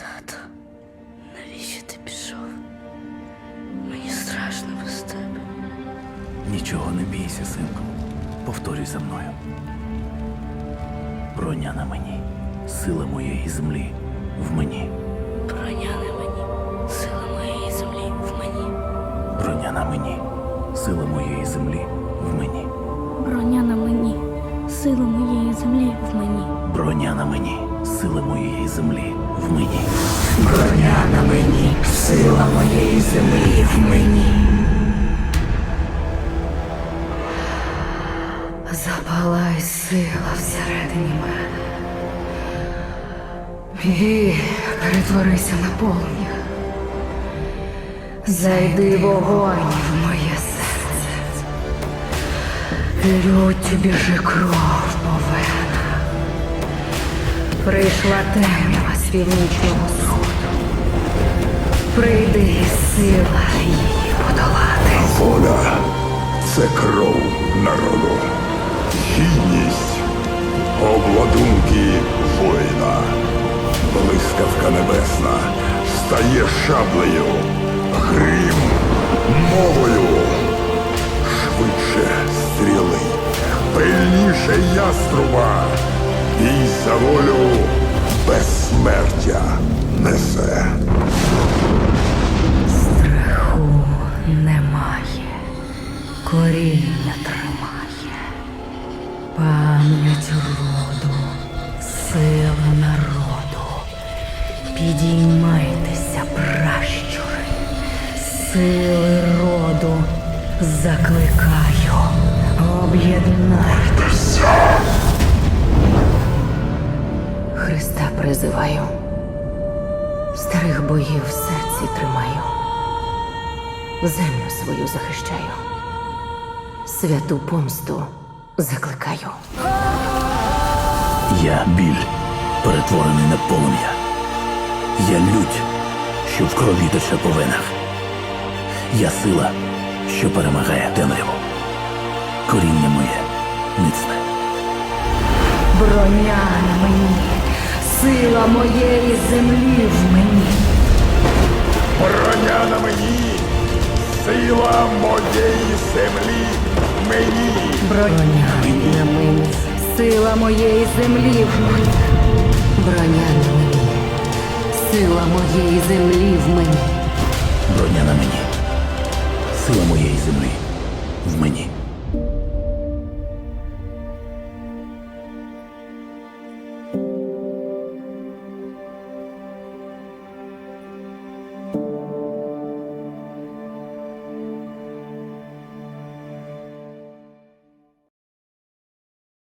Тато, навіщо ти пішов? Мені страшно без тебе. Нічого не бійся, синку. Повторюй за мною. Броня на мені, сила моєї землі в мені. Броня на мені, сила моєї землі в мені. Броня на мені, сила моєї землі в мені. Броня на мені, сила моєї землі в мені. Броня на мені, сила моєї землі в мені. Броня на мені, сила моєї землі в мені. Запалай сила всередині мене. І перетворися на полум'я. Зайди вогонь в моє серце. Люттю біжи кров по венах. Прийшла темрява з північного сходу. Прийди сила її подолати. Воля це кров народу. Гідність обладунки воїна. Блискавка небесна стає шаблею, грім мовою. Швидше стріли, пильніше яструба. Бій за волю безсмертя несе. Страху немає, коріння тримає, пам'ять роду, сила народу. Підіймайтеся, пращури, сили роду закликаю, об'єднайтеся. Христа призиваю, старих боїв в серці тримаю землю свою захищаю, святу помсту закликаю. Я біль, перетворений на полум'я. Я лють, що в крові тече по венах. Я сила, що перемагає темряву. Коріння моє міцне. Броня на мені, сила моєї землі в мені. Броня на мені, сила моєї землі в мені. Броня на мені, сила моєї землі в мені. Броня на мені, сила моєї землі в мені. Броня на мені. Сила моєї землі в мені.